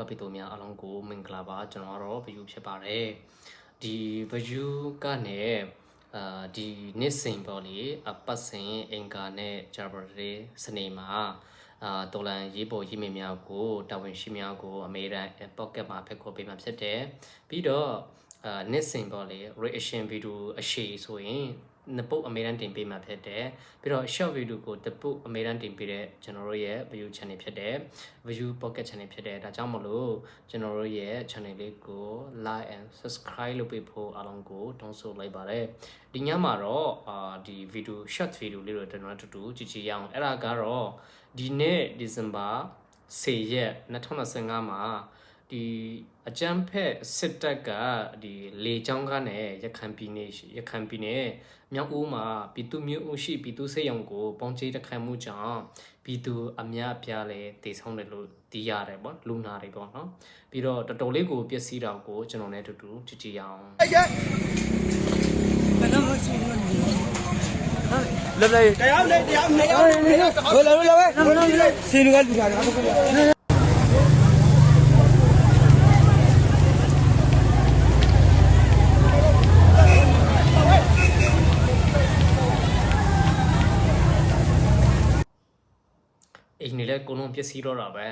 တော့ပြည်သူများအားလုံးကိုမင်္ဂလာပါကျွန်တော်ကတော့ဘယူဖြစ်ပါတယ်ဒီဘယူကနေအာဒီနေ့စဉ်ပေါ့လေအပတ်စဉ်အင်္ဂါနဲ့ဂျာဘရီစနေမှာအာတော်လန်ရေးပေါ်ရေးမြစ်များကိုတာဝန်ရှိများကိုအမေရိကန် pocket မှာဖက်ခေါ်ပေးမှာဖြစ်တယ်ပြီးတော့အာနေ့စဉ်ပေါ့လေ reaction video အရှိဆိုရင် နှစ်ပုတ်အမေရိကန်တင်ပေးမှာဖြစ်တယ်ပြီးတော့ short video ကိုတစ်ပုတ်အမေရိကန်တင်ပေးတဲ့ကျွန်တော်တို့ရဲ့ view channel ဖြစ်တယ် view pocket channel ဖြစ်တယ်ဒါကြောင့်မလို့ကျွန်တော်တို့ရဲ့ channel လေးကို like and subscribe လုပ်ပေးဖို့အားလုံးကိုတောင်းဆိုလိုက်ပါတယ်ဒီညမှာတော့အာဒီ video short video လေးတော့ကျွန်တော်တို့အတူတူကြည့်ကြည့်ရအောင်အဲ့ဒါကတော့ဒီနေ့ December 10ရက်2025မှာ ဒီအကြမ်းဖက်စစ်တပ်ကဒီလေကြောင်းကားနဲ့ရခိုင်ပြည်နယ်ရှိရခိုင်ပြည်နယ်မြောက်ဦးမှာပြည်သူမျိုးဦးရှိပြည်သူစိတ်ရောင်ကိုပေါင်းချေးတခိုင်မှုကြောင့်ပြည်သူအများအပြားလဲတည်ဆောင်တယ်လို့သိရတယ်ပေါ့လူနာတွေပေါ့နော်ပြီးတော့တော်တော်လေးကိုပျက်စီးတာကိုကျွန်တော်လည်းအတူတူကြည့်ကြည့်ရအောင်လက်လိုက်တရားလေတရားနေရနေရဟိုလာလာဝဲစီလူကလူကလာ အိမ်နေလဲအကုန်လုံးပျက်စီးတော့တာပဲ